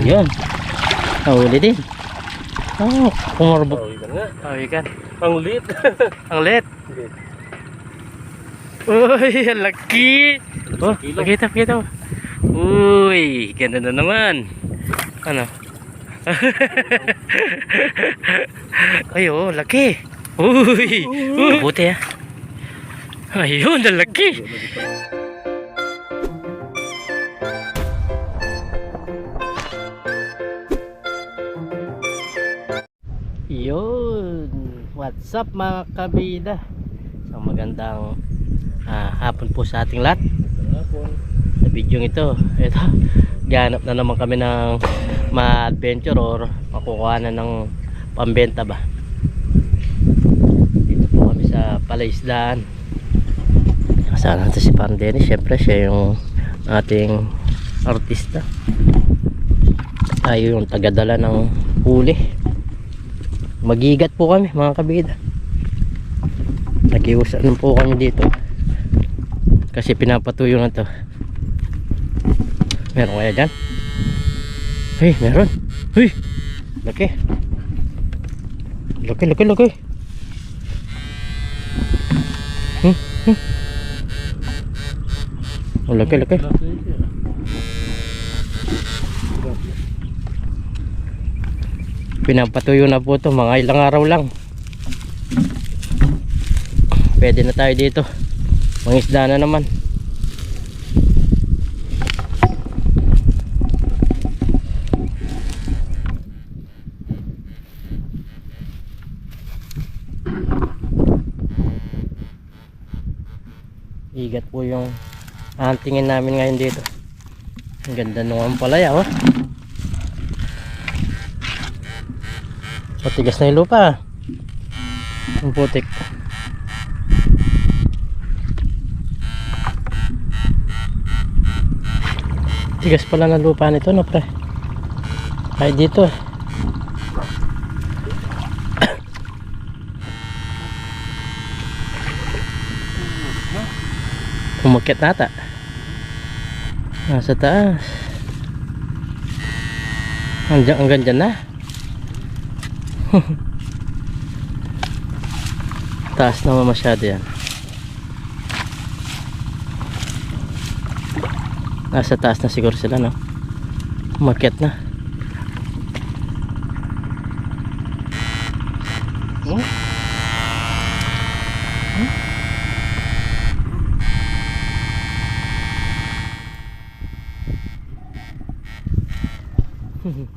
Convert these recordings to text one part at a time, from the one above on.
Yun. Nahuli din. Oh, kumorbo. Oh, ikan nga. Oh, ikan. Ang lit. Ang lit. Uy, ang laki. Oh, pakita, pakita. Uy, ganda na naman. Ano? Ay, oh, laki. Uy, buti ah. Ayun, ang laki. Yun. What's up mga kabida? So magandang ah, hapon po sa ating lahat. Sa video ito, ito, ganap na naman kami ng ma-adventure or makukuha na ng pambenta ba. Dito po kami sa palaisdaan. Kasama natin si Parang Dennis. Siyempre siya yung ating artista. Tayo yung tagadala ng huli. Magigat po kami mga kabida. Nakiusap na po kami dito. Kasi pinapatuyo na to. Meron kaya dyan? Hey, meron. Hey, laki. Laki, laki, laki. Hmm, hmm. Oh, laki, laki. Pinapatuyo na po to mga ilang araw lang. Pwede na tayo dito. Mangisda na naman. Igat po yung huntingin namin ngayon dito. Ang ganda nung ampalaya oh. Matigas na yung lupa. Ang putik. Tigas pala ng lupa nito no pre. Ay dito eh. Umakyat nata. Nasa taas. Hanggang hanggang na. taas naman masyado yan. Nasa taas na siguro sila no? Umakyat na Hmm? Hmm?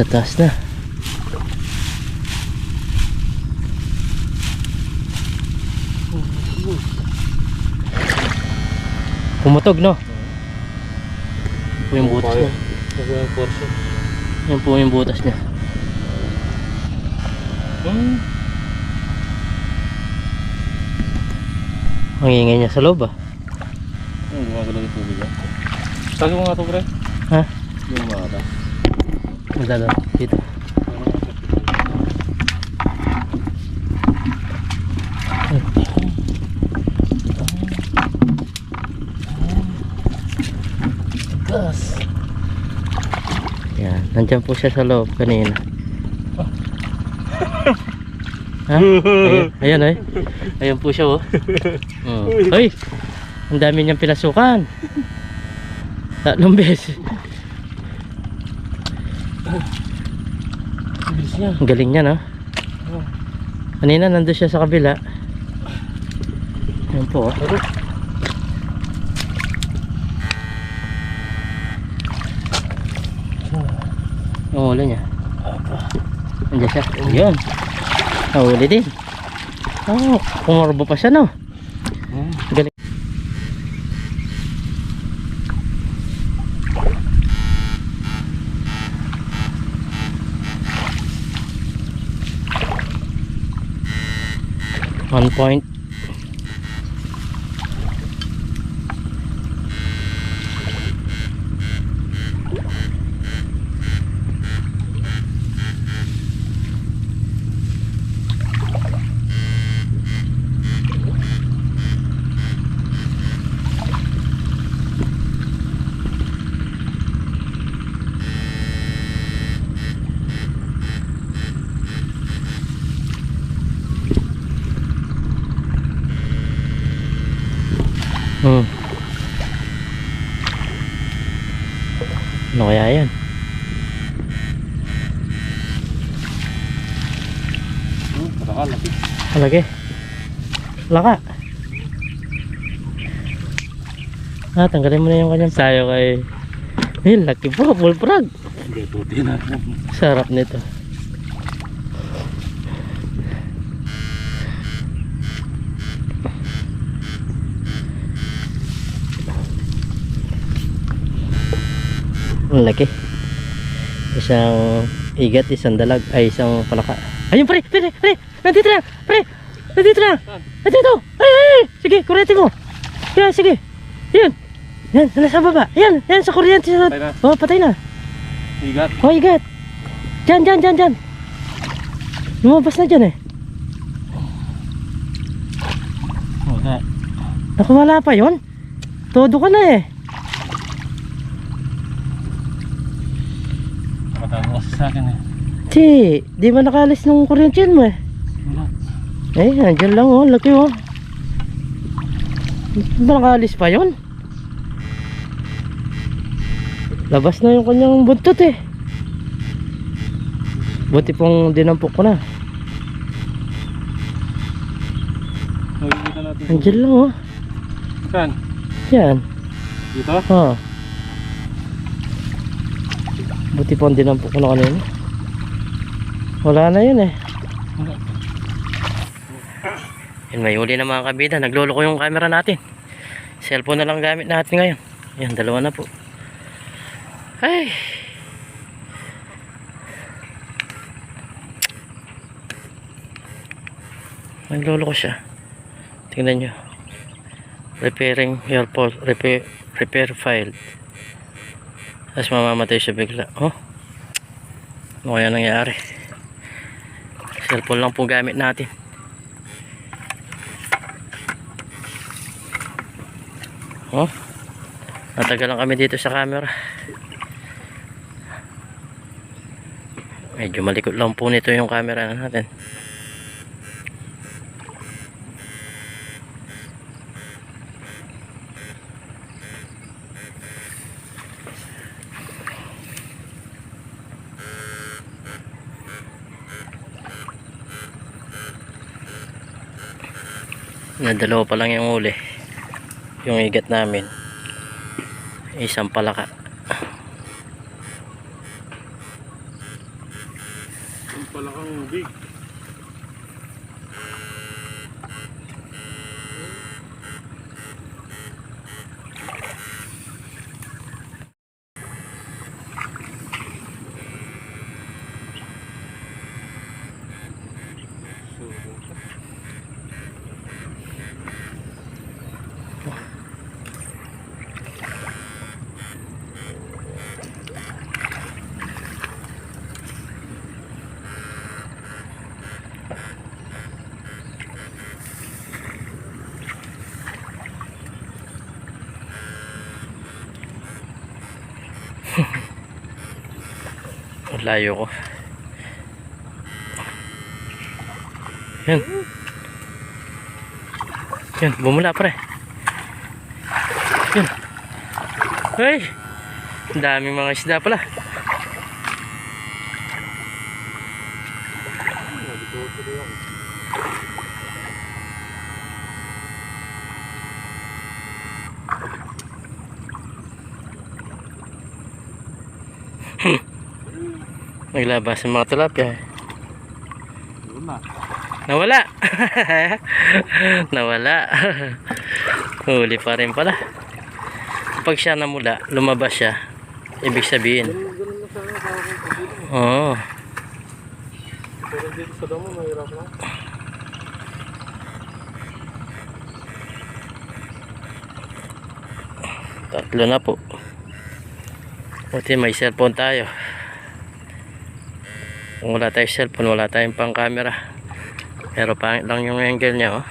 Nasa taas na. Pumutog no? Po yung butas niya. Yan po yung butas niya. Hmm. Ang ingay niya sa loob ah. Ang gumagalaw yung tubig yan. Sabi mo nga ito, pre. Ha? Yung mata. Ang dala dito. Gas. Yan, nandiyan po siya sa loob kanina. ha? Ayan, ayan ay. Ayan po siya oh. Oh. Ay, ang dami niyang pinasukan. Tatlong beses. Bilis niya. Ang galing niya, no? Oh. Kanina nandun siya sa kabila. Yan po, oh. Yung ulo niya. Andiyan siya. Yun. Nahuli din. Oh, kumorbo pa siya, no? Point. Ano kaya yan? Pataka, laki. Halagi. Laka. Ah, tanggalin mo na yung kanyang sayo kay... Eh, laki po, bullfrog. Hindi, buti na. Sarap nito. Ang laki. Isang igat, isang dalag, ay isang palaka. Ayun pre, pre, pre, nandito na, pre, nandito na, nandito, ay, ay, sige, kuryente mo. Yan, sige, yan, yan, nasa baba, yan, yan, sa kuryente, sa, Patay na. oh, patay na. Higat. Oh, igat. Diyan, diyan, diyan, diyan. Lumabas na dyan eh. Wala. Naku, wala pa yun. Todo ka na eh. Nakatago kasi sa akin eh. Di, di ba nakalis ng kuryente mo eh? Wala. Eh, andyan lang oh, laki oh. Di ba nakalis pa yun? Labas na yung kanyang buntot eh. Buti pong dinampok ko na. Andyan lang oh. Saan? Yan. Dito? Oh. Buti pong dinampok ko na kanina. Wala na yun eh. Yun, may huli na mga kabida. Naglolo yung camera natin. Cellphone na lang gamit natin ngayon. Yan, dalawa na po. Ay! Naglolo siya. Tingnan nyo. Repairing your port, repair, repair file. Tapos mamamatay siya bigla. Oh. Ano kaya nangyari? Cellphone lang po gamit natin. Oh. Natagal lang kami dito sa camera. Medyo malikot lang po nito yung camera natin. Nadalawa pa lang yung uli yung igat namin. Isang palaka. Yung pala kang big. Ang layo ko. Yan. Yan bumula pre yan ay daming mga isda pala naglabas ang mga tilapia. Nawala. Nawala. Huli pa rin pala. Pag siya namula, lumabas siya. Ibig sabihin. Oo. Pero dito sa damo, mahirap na. Tatlo na po. Buti may cellphone tayo. Kung wala tayong cellphone, wala tayong pang camera. Pero pangit lang yung angle niya, oh.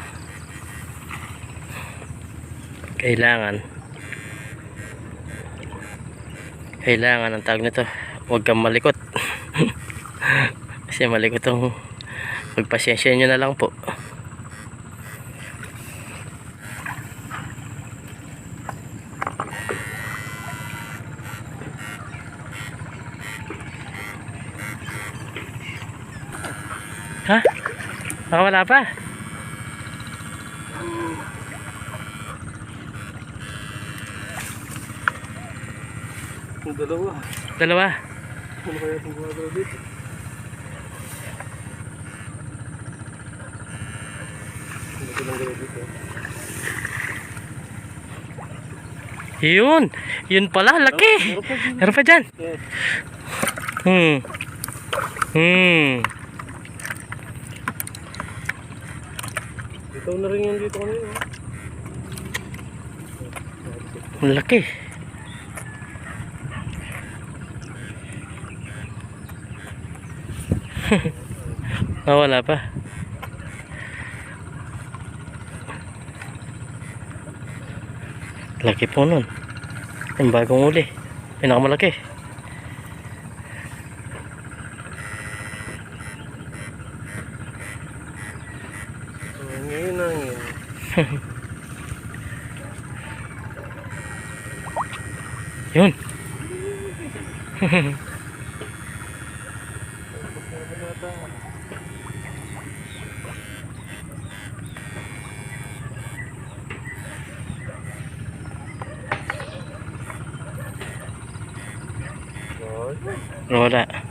Kailangan. kailangan ang tawag nito. Huwag kang malikot. Kasi malikot ang magpasyensya nyo na lang po. Ha? baka wala pa? Dalawa. Dalawa. Ano kaya itong gumagalaw dito? Ano silang galaw dito? Yun. Yun pala, laki. Meron pa dyan. Yes. Hmm. Hmm. Ito na rin yung dito kanina. Ang laki. ah, wala pa. Laki po nun. Yung bagong uli. Pinakamalaki. Ngayon na yun. Yun. Oh, Wala.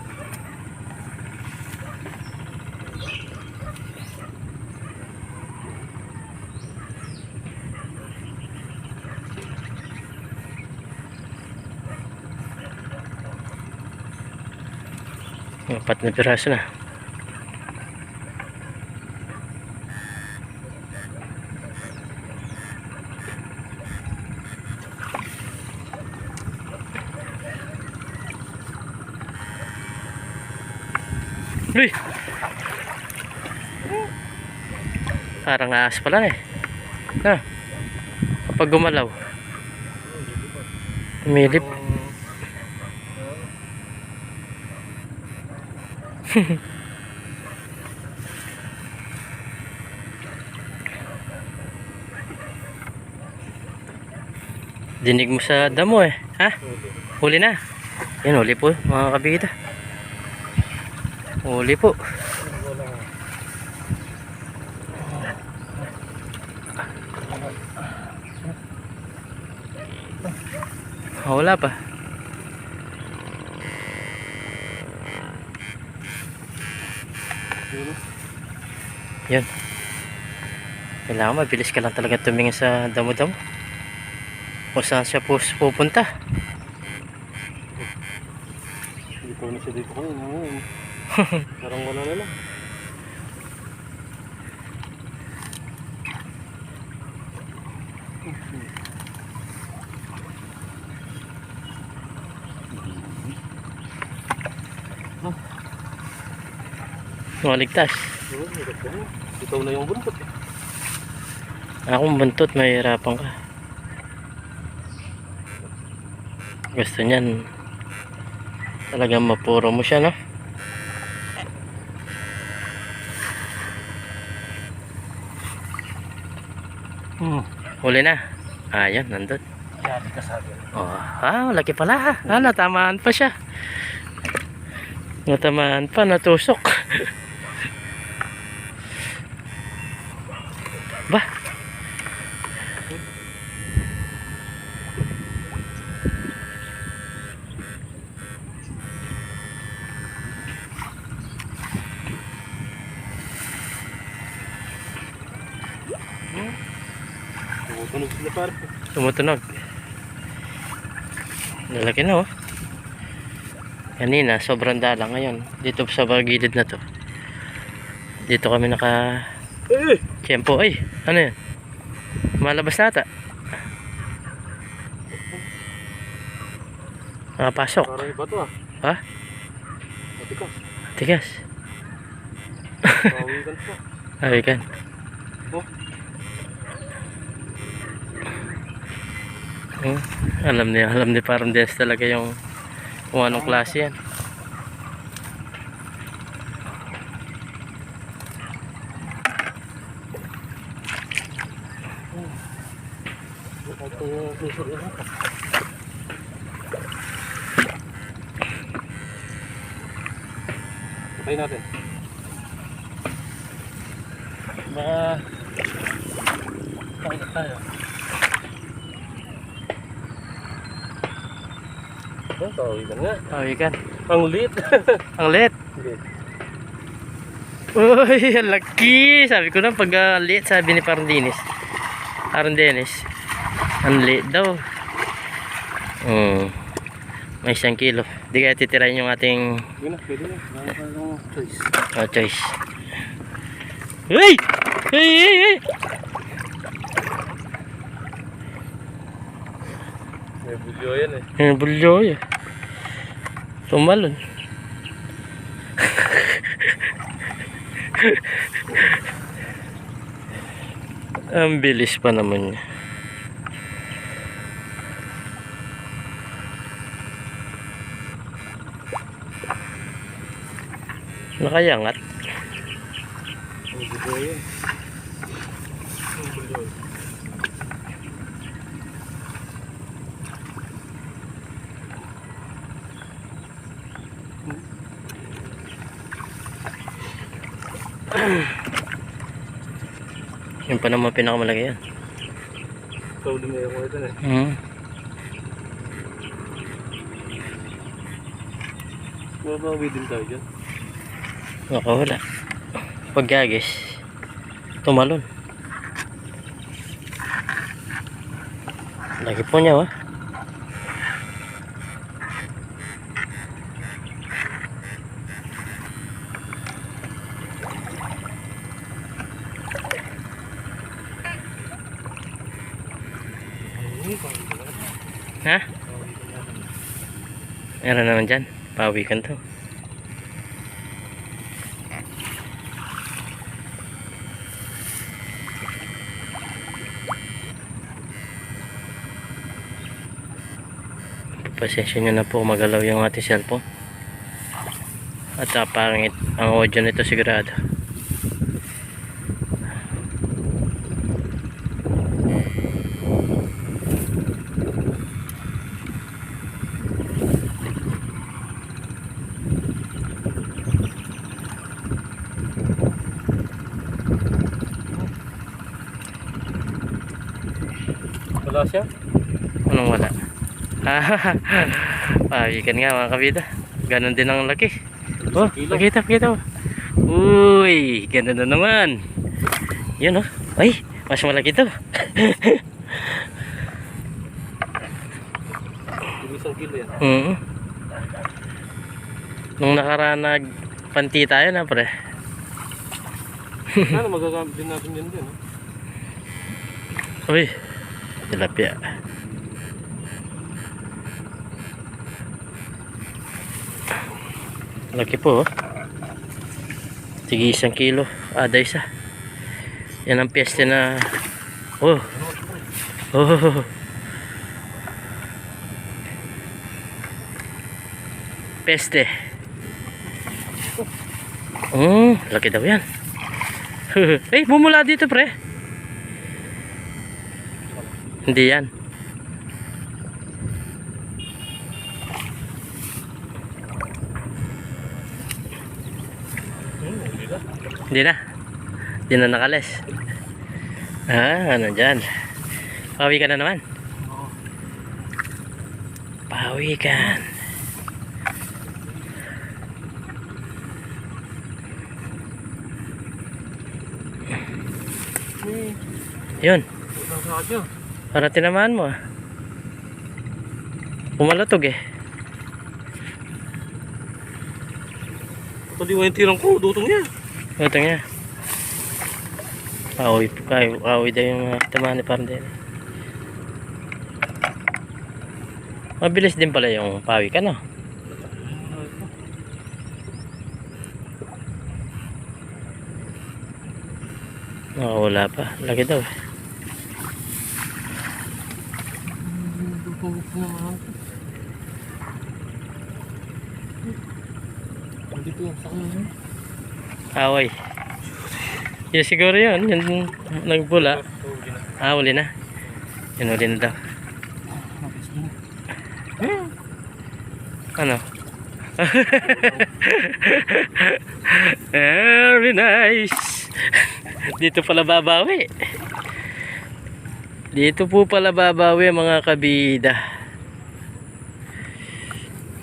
Apat na piraso na. Uy! Parang ahas pala eh. Ha? Kapag gumalaw. Umilip. Dinig mo sa damo eh. Ha? Huli na. Yan, huli po mga kabida. Huli po. Ah, wala pa. Yan. Kailangan mabilis ka lang talaga tumingin sa damo-damo. Kung saan siya pus- pupunta. Dito na siya dito kanina. Ngayon. Parang wala na lang. Maligtas. Na. Ikaw na yung buntot. Akong buntot, mahirapan ka. Gusto niyan. Talagang mapuro mo siya, no? Hmm, huli na. Ayun, nandun. Sabi ka sabi. Oh, ah, laki pala. Ah, natamaan pa siya. Natamaan pa, natusok. ba? Tumutunog sila par. Tumutunog. Lalaki na oh. Kanina, sobrang dala ngayon. Dito sa gilid na to. Dito kami naka Eh! Tiyempo, ay, ano yan? Malabas na ata. Nakapasok. Parang iba to ah. Ha? Matikas. Tigas. Pawikan pa. Ay, kan. Oh. Hmm, alam niya, alam ni parang Des talaga yung kung anong klase yan. Patay natin. Baka... Tayo tayo. Oh, tawigan nga. Pawikan. Ang lit. Ang lit. Hindi. Uy, laki. Sabi ko na pag uh, liit, sabi ni. Parang Dennis. Ang liit daw. Hmm. May isang kilo. Di kaya titirahin yung ating Yun na, pwede na. Akong choice. oh, choice. Hey! Hey, hey, hey! May bulyo yan eh. Yan, bulyo eh. Tumalon. Ang bilis pa naman niya. Nakayangat. May bulyo yan. May bulyo. Yun pa naman pinakamalaki yan. Ikaw lumayo ko ito eh. Hmm. Mabawi din tayo dyan. Nakawala. Pagkagis. Tumalon. Lagi po niya, oh. Ha? Meron naman dyan. Pawikan to. Pasensya nyo na po magalaw yung ating cellphone. At uh, pangit ang audio nito sigurado. Wala siya? Anong wala? Pawikan nga mga kabida. Ganon din ang laki. Oh, pakita, pakita. oh. Uy, ganda na naman. Yun oh. Ay, mas malaki to. Isang kilo yan. Mm. Nung nakaraan nagpanti tayo na pre. ano magagamit din natin yan dyan? Uy, tilapia. Laki po oh. Isang kilo. Ada isa. Yan ang piyeste na... Oh. Oh. Peste. Hmm, laki daw yan. eh, bumula dito pre. Hindi yan. Hmm, hindi na. Hindi na. Hindi na nakales. Ah, ano dyan. Pawi ka na naman. Pawi ka. Hmm. Yun. Para tinamaan mo ah. Pumalutog eh. Pwede mo yung tirang ko, dutong niya. Ito nga. Kawi, kawi, kawi daw yung uh, tamahan ni Parden. Mabilis din pala yung pawi ka no? Nakawala pa. Laki daw eh. Dutong naman. Dito yung sa kanya. Away. Yun siguro yun. Yung nagbula. Ah, uli na. Yun uli na daw. Ano? Very nice. Dito pala babawi. Dito po pala babawi mga kabida.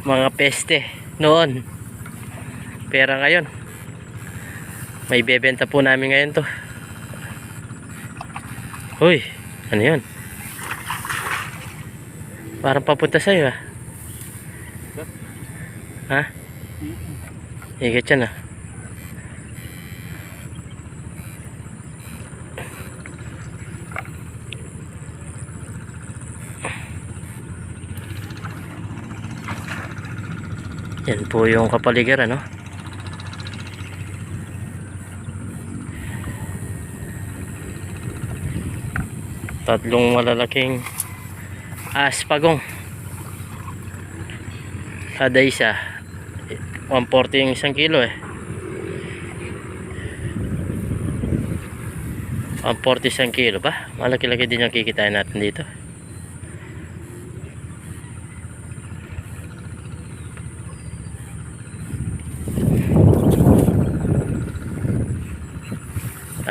Mga peste noon. Pera ngayon. May bebenta po namin ngayon to. Uy, ano yun? Parang papunta sa'yo ah. Ha? Igat yan ah. Yan po yung kapaligiran, no? Tatlong malalaking aspagong. Kada isa, 140 yung isang kilo eh. 140 isang kilo ba? Malaki-laki din yung kikitain natin dito.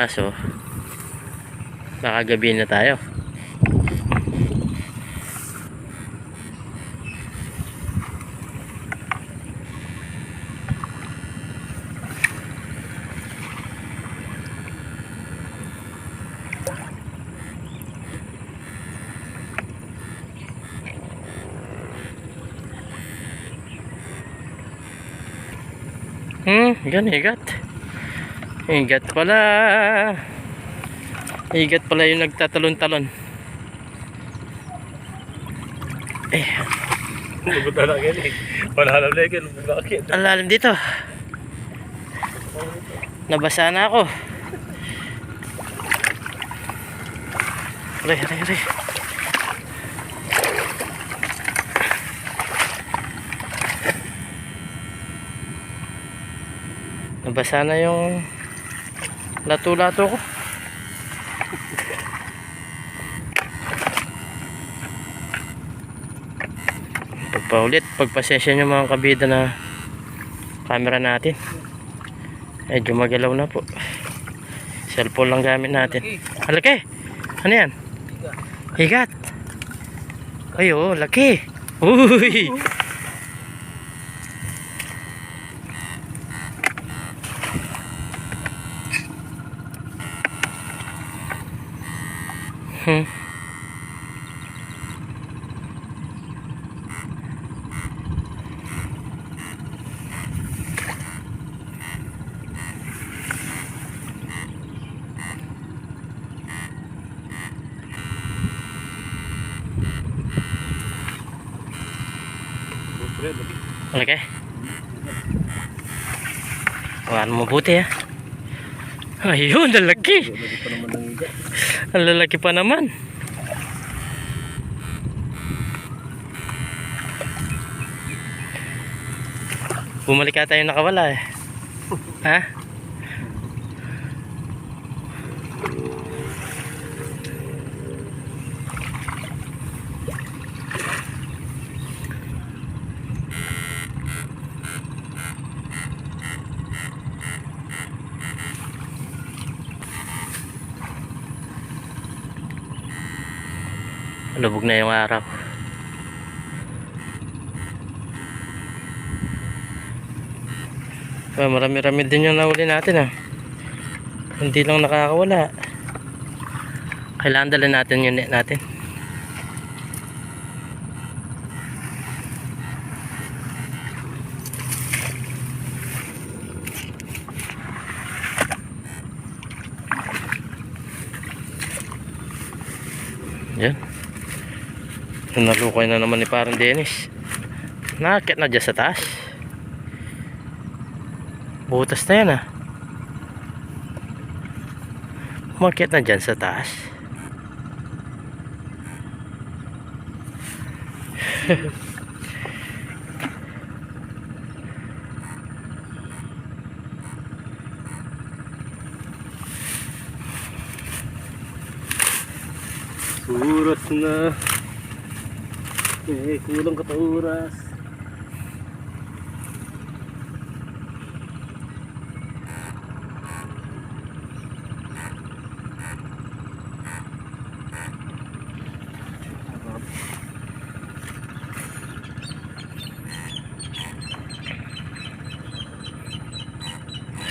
Kaso, nakagabi na tayo. Hmm, yan, higat. Higat pala. Higat pala yung nagtatalon-talon. Eh, Lubot na eh. Wala lang lang yan. Bakit? ang lalim dito. Nabasa na ako. Aray, aray, aray. Nabasa na yung lato-lato ko. Pagpaulit, pagpasensya nyo mga kabida na camera natin. Medyo magalaw na po. Cellphone lang gamit natin. Halaki! Ano yan? Higat! Ay, oh, laki! Uy! Hmm. Malaki. Wala mo mabuti ha. Ayun, lalaki. Ang lalaki pa naman. Bumalik ata yung nakawala eh. Ha? Lubog na yung araw. Ah, marami-rami din yung nahuli natin ah. Hindi lang nakakawala. Kailangan dala natin yung net natin. Yan. Nalukay na naman ni parang Dennis. Nakakit na dyan sa taas. Butas na yan ah. Umakit na dyan sa taas. Oras na. Eh, kulang ka oras.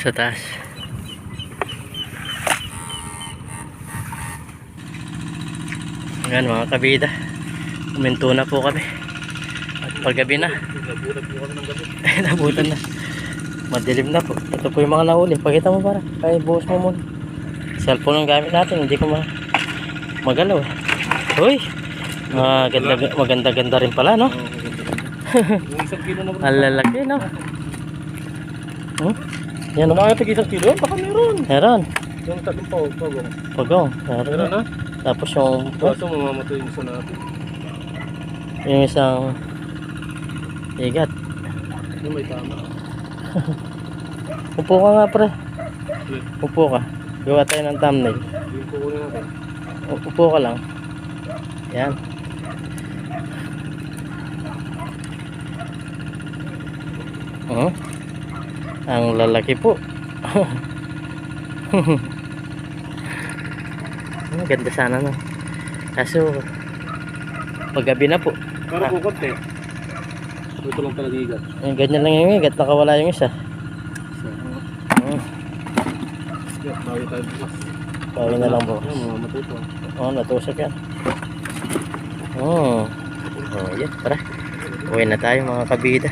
sa taas yan mga kabida Uminto na po kami. At paggabi na. Nabulag po kami ng gabi. Nabutan na. Madilim na po. Ito po yung mga nahuli. Pakita mo para. Kaya buhos mo muna. Cellphone ang gamit natin. Hindi ko ma magalaw. eh. Uy! Maganda, maganda ganda rin pala no? Ang lalaki no? Hmm? Yan o. Mga tig isang kilo? Baka meron. Meron. Yung tatlong pagong. Pagong. Meron Meron. na? Tapos yung, Kaso mamamatay yung isa natin. Yung isang igat. Yung may tama. Upo ka nga pre. Upo ka. Gawa tayo ng thumbnail. Upo ka lang. Yan. Oh. Ang lalaki po. Ang ganda sana no. Kaso paggabi na po. Pero kung konti. Ito lang talaga igat. Yung ganyan lang yung igat, nakawala yung isa. Oh, Yeah, bawi tayo bukas. Bawi na lang po. Yan, mamamatay po. Oo, oh, natusok yan. Oo. Oh. Oh, yan, tara. Uwi na tayo mga kabida.